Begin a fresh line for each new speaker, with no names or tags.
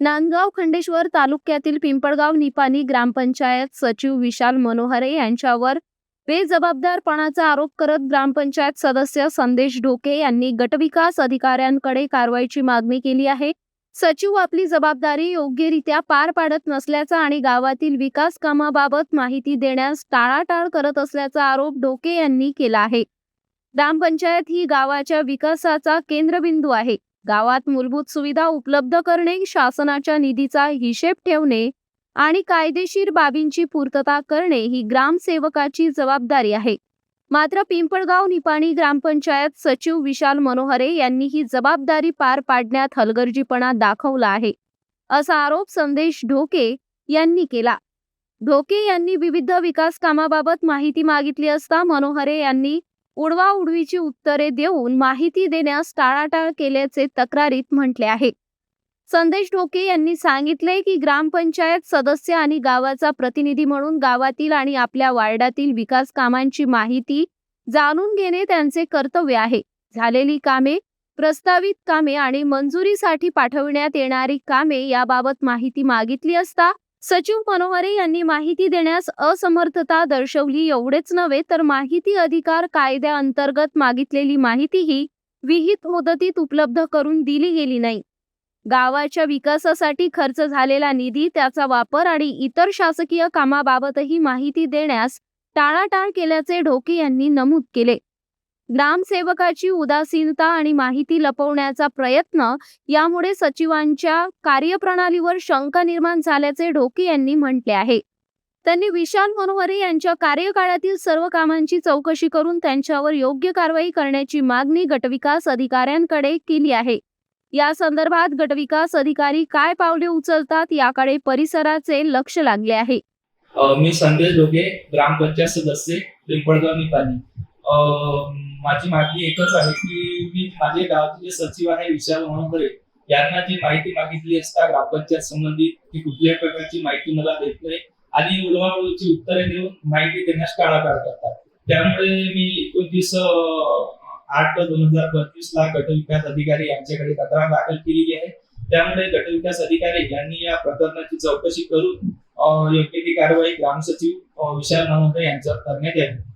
नांदगाव खंडेश्वर तालुक्यातील पिंपळगाव निपाणी ग्रामपंचायत सचिव विशाल मनोहरे यांच्यावर बेजबाबदारपणाचा आरोप करत ग्रामपंचायत सदस्य संदेश ढोके यांनी गटविकास अधिकाऱ्यांकडे कारवाईची मागणी केली आहे. सचिव आपली जबाबदारी योग्यरित्या पार पाडत नसल्याचा आणि गावातील विकास कामाबाबत माहिती देण्यास टाळाटाळ करत असल्याचा आरोप ढोके यांनी केला आहे. ग्रामपंचायत ही गावाच्या विकासाचा केंद्रबिंदू आहे. गावात मूलभूत सुविधा उपलब्ध करणे शासनाच्या निधीचा हिशेब ठेवणे आणि कायदेशीर बाबींची पूर्तता करणे ही ग्रामसेवकाची जबाबदारी आहे. मात्र पिंपळगाव निपाणी ग्रामपंचायत सचिव विशाल मनोहरे यांनी ही जबाबदारी पार पाडण्यात हलगर्जीपणा दाखवला आहे असा आरोप संदेश ढोके यांनी केला. ढोके यांनी विविध विकास कामाबाबत माहिती मागितली असता मनोहरे यांनी उडवाउडवीची उत्तरे देऊन माहिती देण्यास टाळाटाळ केल्याचे तक्रारीत म्हटले आहे. संदेश ढोके यांनी सांगितले की ग्रामपंचायत सदस्य आणि गावाचा प्रतिनिधी म्हणून गावातील आणि आपल्या वार्डातील विकास कामांची माहिती जाणून घेणे त्यांचे कर्तव्य आहे. झालेली कामे प्रस्तावित कामे आणि मंजुरीसाठी पाठविण्यात येणारी कामे याबाबत माहिती मागितली असता सचिव मनोहरे यांनी माहिती देण्यास असमर्थता दर्शवली. एवढेच नव्हे तर माहिती अधिकार कायद्याअंतर्गत मागितलेली माहितीही विहित मुदतीत उपलब्ध करून दिली गेली नाही. गावाच्या विकासासाठी खर्च झालेला निधी त्याचा वापर आणि इतर शासकीय कामाबाबतही माहिती देण्यास टाळाटाळ केल्याचे ढोके यांनी नमूद केले. ग्रामसेवकाची उदासीनता आणि माहिती लपवण्याचा प्रयत्न यामुळे सचिवांच्या कार्यप्रणालीवर शंका निर्माण झाल्याचे ढोके यांनी म्हटले आहे. त्यांनी विशाल मनोहरे यांच्या कार्यकाळातील सर्व कामांची चौकशी करून त्यांच्यावर योग्य कारवाई करण्याची मागणी गटविकास अधिकाऱ्यांकडे केली आहे. या संदर्भात गटविकास अधिकारी काय पावले उचलतात याकडे परिसराचे लक्ष लागले आहे.
मी संदेश ग्रामपंचायत सदस्य पिंपळगाव निपाणी माझी मागणी एकच आहे की मी माझे गावचे जे सचिव आहे विशाल मनोहरे यांना जी माहिती मागितली असता ग्रामपंचायत संबंधित ती कुठल्याही प्रकारची माहिती मला देत नाही. आणि उलवाची उत्तरे देऊन माहिती देण्यास टाळाटाळ करतात. त्यामुळे मी एकोणतीस आठ दोन हजार पंचवीस ला गटविकास अधिकारी यांच्याकडे तक्रार दाखल केलेली आहे. त्यामुळे गटविकास अधिकारी यांनी या प्रकरणाची चौकशी करून योग्य ती कारवाई ग्रामसचिव सचिव विशाल मनोहरे यांच्यावर करण्यात यावी.